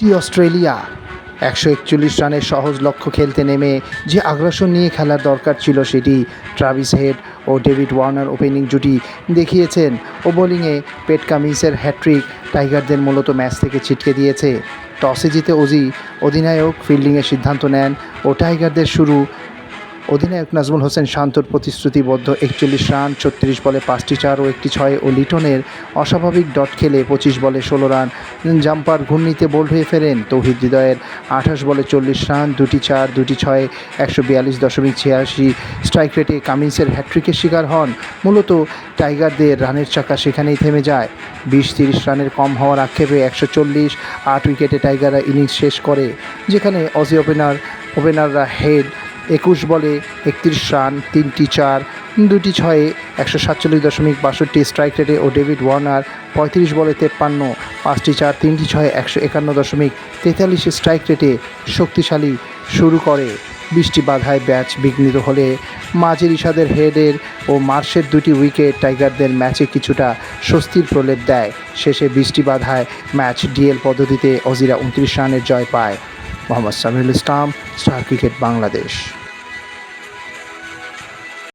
টি Australia. একশো একচল্লিশ রানের সহজ লক্ষ্য খেলতে নেমে যে আগ্রাসন নিয়ে খেলার দরকার ছিল সেটি ট্রাভিস হেড ও ডেভিড ওয়ার্নার ওপেনিং জুটি দেখিয়েছেন। ও বোলিংয়ে পেট কামিন্সের হ্যাট্রিক টাইগারদের মূলত ম্যাচ থেকে ছিটকে দিয়েছে। টসে জিতে অজি অধিনায়ক ফিল্ডিংয়ের সিদ্ধান্ত নেন ও টাইগারদের শুরু অধিনায়ক নাজমুল হোসেন শান্তর প্রতিশ্রুতিবদ্ধ একচল্লিশ রান, ছত্রিশ বলে পাঁচটি চার ও একটি ছয় ও লিটনের অস্বাভাবিক ডট খেলে পঁচিশ বলে ষোলো রান। জাম্পার ঘূর্ণিতে বোল্ড হয়ে ফেরেন তৌহিদ হৃদয়ের আঠাশ বলে চল্লিশ রান, দুটি চার, দুটি ছয়, একশো বিয়াল্লিশ দশমিক ছিয়াশি স্ট্রাইক রেটে কামিন্সের হ্যাট্রিকের শিকার হন। মূলত টাইগারদের রানের চাকা সেখানেই থেমে যায়। বিশ, তিরিশ রানের কম হওয়ার আক্ষেপে একশো চল্লিশ আট উইকেটে টাইগাররা ইনিংস শেষ করে, যেখানে অজি ওপেনার, ওপেনাররা হেড একুশ বলে একত্রিশ রান, তিনটি চার, দুটি ছয়ে একশো সাতচল্লিশ দশমিক বাষট্টি স্ট্রাইক রেটে ও ডেভিড ওয়ার্নার পঁয়ত্রিশ বলে তেপ্পান্ন, পাঁচটি চার, তিনটি ছয়ে একশো একান্ন দশমিক তেতাল্লিশ স্ট্রাইক রেটে শক্তিশালী শুরু করে। বৃষ্টি বাধায় ব্যাচ বিঘ্নিত হলে মাঝের ইশাদের হেডের ও মার্শের দুটি উইকেট টাইগারদের ম্যাচে কিছুটা স্বস্তির প্রলেপ দেয়। শেষে বৃষ্টি বাধায় ম্যাচ ডিএল পদ্ধতিতে অজিরা উনত্রিশ রানের জয় পায়। Mohammad Samiul Islam Star cricket Bangladesh.